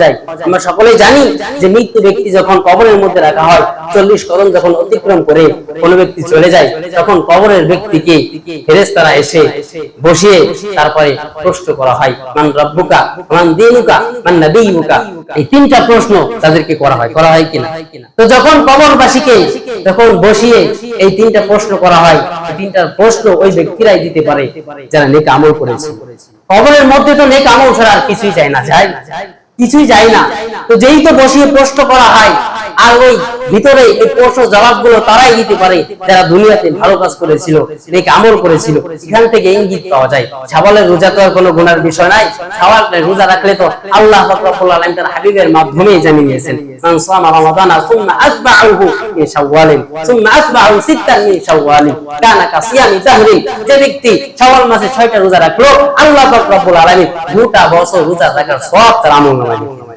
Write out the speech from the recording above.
যায়। আমরা সকলেই জানি যে মৃত্যু ব্যক্তি যখন কবরের মধ্যে রাখা হয়, চল্লিশ কদম যখন অতিক্রম করে কোনো ব্যক্তি চলে যায়, তখন কবরের ব্যক্তিকে ফেরেশতারা এসে বসিয়ে তারপরে প্রশ্ন করা হয়, মান রব্বুকা, মান দিনুকা, মান এই তিনটা প্রশ্ন তাদেরকে করা হয় করা হয় কিনা? তো যখন কবরবাসীকে বসিয়ে এই তিনটা প্রশ্ন করা হয়, এই তিনটা প্রশ্ন ওই ব্যক্তিরাই দিতে পারে যারা নেক আমল করেছে। কবরের মধ্যে তো নেক আমল ছাড়া আর কিছুই যায় না যায় কিছুই যায় না। তো যেই তো বসিয়ে প্রশ্ন করা হয় আর ওই ভিতরে এই প্রশ্ন জবাবগুলো তারাই দিতে পারে যারা দুনিয়াতে ভালো কাজ করেছিল, নেক আমল করেছিল এখান থেকে ইঙ্গিত পাওয়া যায় ছাবালের রোজা তো আর কোনো গুনার বিষয় নাই ছাবালের রোজা রাখলে তো আল্লাহ পাক রব্বুল আলামিন তার হাবিবের মাধ্যমে জানিয়ে দিয়েছেন মান সামা কানা যে ব্যক্তি মাসে 6টা রোজা রাখল, আল্লাহ পাক রব্বুল গোটা বছর রোজা রাখার সব তার আমল নামায় লিখে দেন।